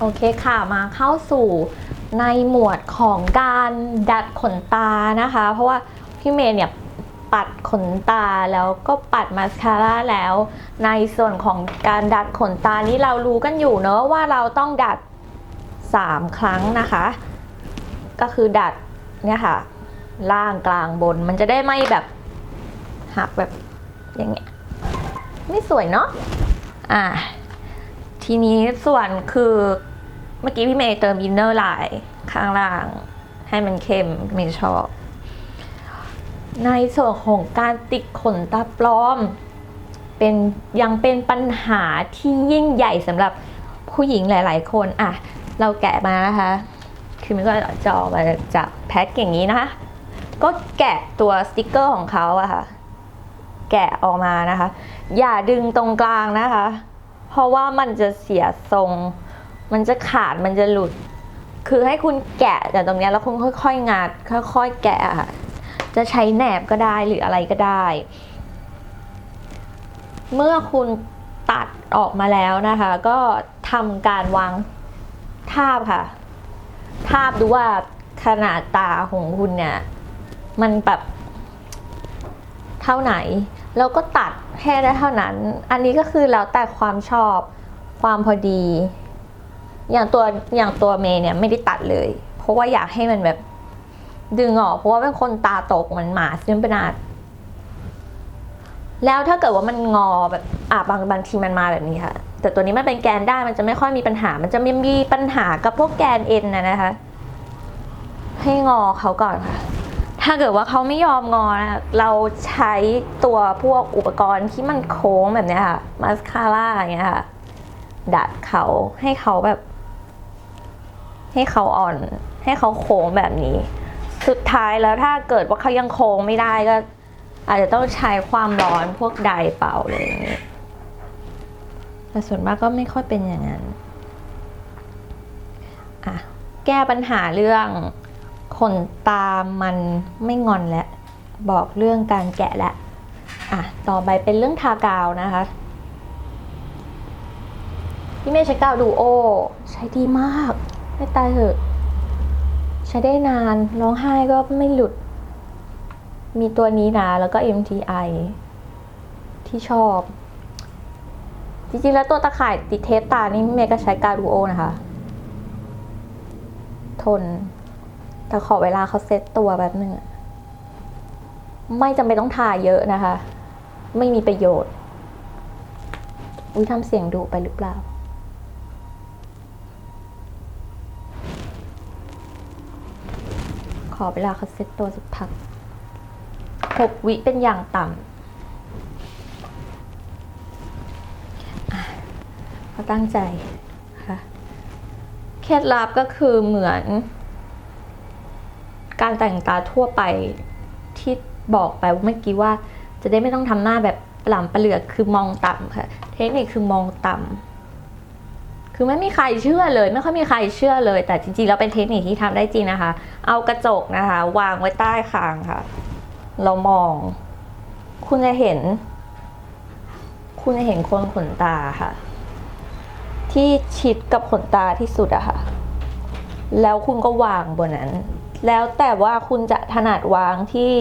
โอเคค่ะมาเข้าสู่ในหมวดของการดัดขนตานะคะ เพราะว่าพี่เมย์เนี่ยปัดขนตาแล้วก็ปัดมาสคาร่าแล้ว ในส่วนของการดัดขนตานี้เรารู้กันอยู่เนอะว่าเราต้องดัด 3 ครั้งนะคะ ก็คือดัดเนี่ยค่ะ ล่างกลางบนมันจะได้ไม่แบบหักแบบอย่างเงี้ยไม่สวยเนาะอะทีนี้ส่วนคือ เมื่อกี้พี่เมย์เติมอินเนอร์ไลน์ข้างล่าง ให้มันเข้มเมย์ชอบ ในส่วนของการติดขนตาปลอม เป็นยังเป็นปัญหาที่ยิ่งใหญ่สำหรับผู้หญิงหลาย ๆ คนอะเราแกะมานะคะ คือมันก็จอมาจากแพ็คอย่างนี้นะคะ ก็แกะตัวสติกเกอร์ของเขาอะค่ะ แกะออกมานะคะ อย่าดึงตรงกลางนะคะ เพราะว่ามันจะเสียทรง มันจะขาดมันจะหลุด คือให้คุณแกะจากตรงนี้แล้วคุณค่อย ๆ งัด ค่อย ๆ แกะค่ะจะใช้แหนบก็ได้หรืออะไรก็ได้ เมื่อคุณตัดออกมาแล้วนะคะ ก็ทำการวางทาบค่ะ ทาบดูว่าขนาดตาของคุณเนี่ย มันแบบเท่าไหน แล้วก็ตัดให้ได้เท่านั้น อันนี้ก็คือแล้วแต่ความชอบความพอดี อย่างตัวอย่างตัวเมย์เนี่ยไม่ได้ตัดเลย เพราะว่าอยากให้มันแบบดึงออกเพราะว่าเป็นคนตาตกมันหมาซึ่งเป็นอาดแล้วถ้าเกิดว่ามันงอแบบอะบางบางทีมันมาแบบนี้ค่ะ แต่ตัวนี้มันเป็นแกนได้มันจะไม่ค่อยมีปัญหา มันจะไม่มีปัญหากับพวกแกนเอ็นนะนะคะ ให้งอเขาก่อนค่ะ ถ้าเกิดว่าเขาไม่ยอมงอนะเราใช้ตัวพวกอุปกรณ์ที่มันโค้งแบบนี้ค่ะมาสคาร่าอย่างเงี้ยค่ะดัดเขาให้เขาแบบ ให้เขาอ่อน ให้เขาโค้งแบบนี้ สุดท้ายแล้วถ้าเกิดว่าเขายังโค้งไม่ได้ก็ อาจจะต้องใช้ความร้อนพวกไดร์เป่าอะไรอย่างเงี้ยแต่ส่วนมากก็ไม่ค่อยเป็นอย่างนั้นอะแก้ปัญหาเรื่องขนตามันไม่งอนแล้ว บอกเรื่องการแกะแล้วอะต่อไปเป็นเรื่องทากาวนะคะพี่เมย์ใช้กาวดูโอ ใช้ดีมาก ไม่ตายเถอะ ใช้ได้นาน ร้องไห้ก็ไม่หลุด มีตัวนี้นะ แล้วก็ MTI ที่ชอบ จริงๆ แล้วตัวตะข่ายติดเทปตานี่เมย์ก็ใช้กาวดูโอนะคะ ทน แต่ขอเวลาเขาเซ็ตตัวแบบหนึ่งไม่จำเป็นต้องทาเยอะนะคะ ไม่มีประโยชน์ อุ้ยทำเสียงดุไปหรือเปล่า อเวลาเขาเซ็ตตัวสักพักหกวิเป็นอย่างต่ำอะเขาตั้งใจค่ะเคล็ดลับก็คือเหมือน การแต่งตาทั่วไปที่บอกไปเมื่อกี้ว่าจะได้ไม่ต้องทำหน้าแบบปลำปลาเหลือกคือมองต่ำค่ะ เทคนิคคือมองต่ำ คือไม่มีใครเชื่อเลย ไม่ค่อยมีใครเชื่อเลย แต่จริงๆแล้วเป็นเทคนิคที่ทำได้จริงนะคะ เอากระจกนะคะ วางไว้ใต้คางค่ะ เรามอง คุณจะเห็น คุณจะเห็นคนขนตาค่ะ ที่ชิดกับขนตาที่สุดอะค่ะ แล้วคุณก็วางบนนั้น แล้วแต่ว่าคุณจะถนัดวางที่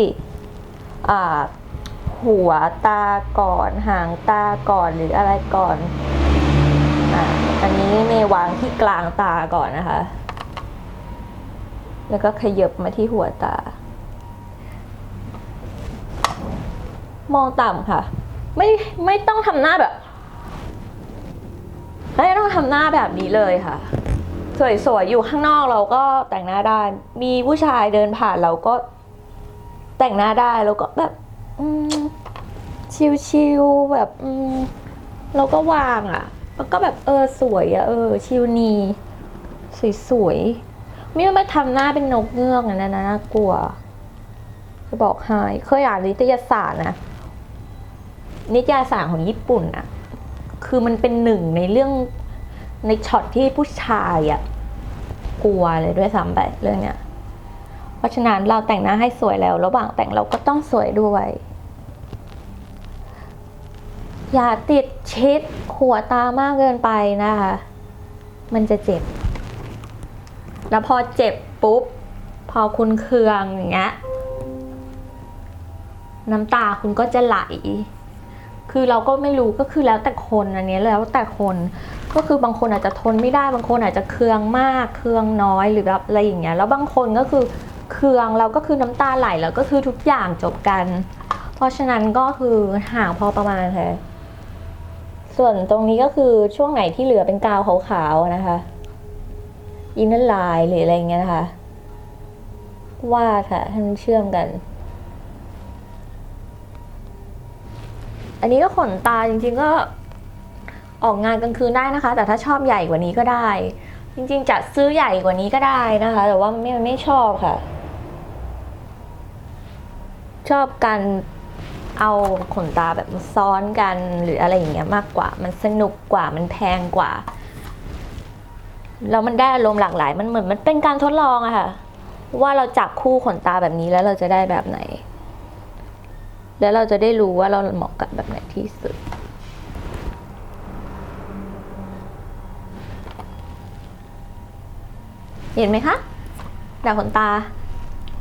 หัวตาก่อน หางตาก่อนหรืออะไรก่อน อะอันนี้เมย์วางที่กลางตาก่อนนะคะ แล้วก็ขยับมาที่หัวตา มองต่ำค่ะ ไม่ไม่ต้องทำหน้าแบบไม่ต้องทำหน้าแบบนี้เลยค่ะ สวยๆอยู่ข้างนอกเราก็แต่งหน้าได้ มีผู้ชายเดินผ่านเราก็แต่งหน้าได้แล้วก็แบบชิวๆแบบเราก็วางอะ ล้วก็แบบเออสวยอะเออ ชิวนีสวยๆไม่ต้องไปทำหน้าเป็นนกเงือกนะนะน่ากลัวจะบอกให้เคยอ่านนิตยสารนะนิตยสารของญี่ปุ่นอะคือมันเป็นหนึ่งในเรื่องในช็อตที่ผู้ชายอะกลัวเลยด้วยซ้ำไปเรื่องเนี้ยเพราะฉะนั้นเราแต่งหน้าให้สวยแล้ว ระหว่างแต่งเราก็ต้องสวยด้วย อย่าติดชิดหัวตามากเกินไปนะคะ มันจะเจ็บ แล้วพอเจ็บปุ๊บ พอคุณเคืองอย่างเงี้ยน้ำตาคุณก็จะไหล คือเราก็ไม่รู้ก็คือแล้วแต่คนอันนี้แล้วแต่คน ก็คือบางคนอาจจะทนไม่ได้ บางคนอาจจะเคืองมาก เคืองน้อยหรือแบบอะไรอย่างเงี้ย แล้วบางคนก็คือเคืองแล้วก็คือน้ำตาไหลแล้วก็คือทุกอย่างจบกัน เพราะฉะนั้นก็คือห่างพอประมาณค่ะ ส่วนตรงนี้ก็คือช่วงไหนที่เหลือเป็นกาวขาวๆนะคะอินเนอร์ไลน์หรืออะไรเงี้ยนะคะวาดค่ะให้มันเชื่อมกัน อันนี้ก็ขนตาจริงๆก็ออกงานกลางคืนได้นะคะ แต่ถ้าชอบใหญ่กว่านี้ก็ได้ จริงๆจะซื้อใหญ่กว่านี้ก็ได้นะคะ แต่ว่าไม่ไม่ชอบค่ะ ชอบการ เอาขนตาแบบมาซ้อนกันหรืออะไรอย่างเงี้ยมากกว่า มันสนุกกว่ามันแพงกว่าแล้วมันได้อารมณ์หลากหลายมันเหมือนมันเป็นการทดลองอะค่ะ ว่าเราจับคู่ขนตาแบบนี้แล้วเราจะได้แบบไหน แล้วเราจะได้รู้ว่าเราเหมาะกับแบบไหนที่สุดเห็นไหมคะดาขนตา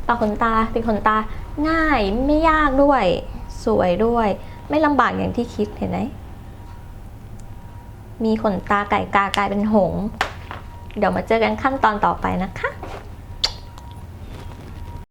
ปากขนตาเป็นขนตา ง่ายไม่ยากด้วย สวยด้วย ไม่ลำบากอย่างที่คิดเห็นไหมมีขนตาไก่กากลายเป็นหง เดี๋ยวมาเจอกันขั้นตอนต่อไปนะคะ